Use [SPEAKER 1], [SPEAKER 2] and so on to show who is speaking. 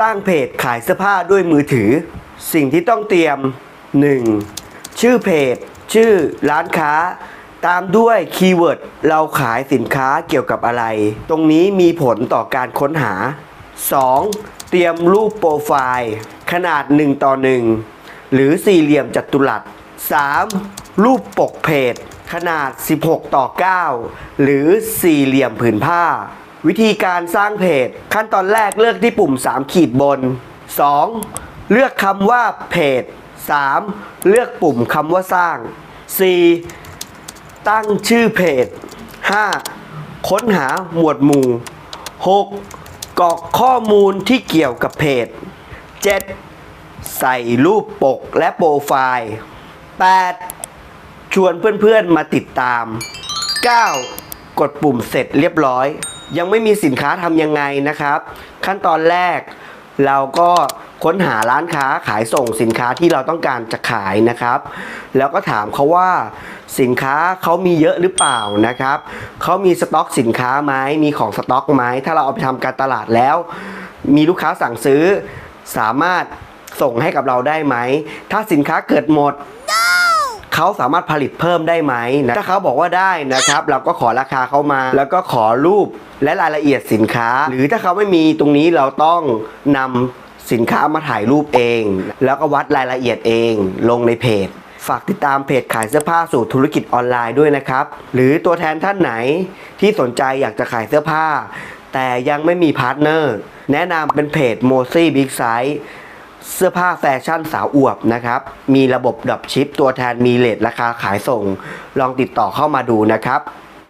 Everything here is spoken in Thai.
[SPEAKER 1] สร้างเพจขายเสื้อผ้าด้วยมือถือ สิ่งที่ต้องเตรียม 1. ชื่อเพจ ชื่อร้านค้า ตามด้วยคีย์เวิร์ดเราขายสินค้าเกี่ยวกับอะไร ตรงนี้มีผลต่อการค้นหา 2. เตรียมรูปโปรไฟล์ ขนาด 1 ต่อ 1 หรือสี่เหลี่ยมจัตุรัส 3. รูปปกเพจ ขนาด 16 ต่อ 9 หรือสี่เหลี่ยมผืนผ้า วิธีการสร้างเพจ ขั้นตอนแรกเลือกที่ปุ่ม 3 ขีดบน 2. เลือกคำว่าเพจ 3. เลือกปุ่มคำว่าสร้าง 4. ตั้งชื่อเพจ 5. ค้นหาหมวดหมู่ 6. กรอกข้อมูลที่เกี่ยวกับเพจ 7. ใส่รูปปกและโปรไฟล์ 8. ชวนเพื่อนๆมาติดตาม 9. กดปุ่มเสร็จเรียบร้อย ยังไม่มีสินค้าทำยังไงนะครับ ขั้นตอนแรกเราก็ค้นหาร้านค้าขายส่งสินค้าที่เราต้องการจะขายนะครับ แล้วก็ถามเขาว่าสินค้าเขามีเยอะหรือเปล่านะครับเขามีสต็อกสินค้าไหมมีของสต็อกไหมถ้าเราเอาไปทำการตลาดแล้ว มีลูกค้าสั่งซื้อสามารถส่งให้กับเราได้ไหม ถ้าสินค้าเกิดหมด เขาสามารถผลิตเพิ่มได้ไหมนะถ้าเขาบอกว่าได้นะครับ เราก็ขอราคาเขามา แล้วก็ขอรูปและรายละเอียดสินค้า หรือถ้าเขาไม่มีตรงนี้เราต้องนำสินค้ามาถ่ายรูปเอง แล้วก็วัดรายละเอียดเอง ลงในเพจ ฝากติดตามเพจขายเสื้อผ้าสู่ธุรกิจออนไลน์ด้วยนะครับ หรือตัวแทนท่านไหนที่สนใจอยากจะขายเสื้อผ้า แต่ยังไม่มีพาร์ทเนอร์ แนะนำเป็นเพจโมซี่บิ๊กไซส์ เสื้อผ้าแฟชั่นสาวอวบนะครับ มีระบบดับชิปตัวแทนมีเลทราคาขายส่ง ลองติดต่อเข้ามาดูนะครับ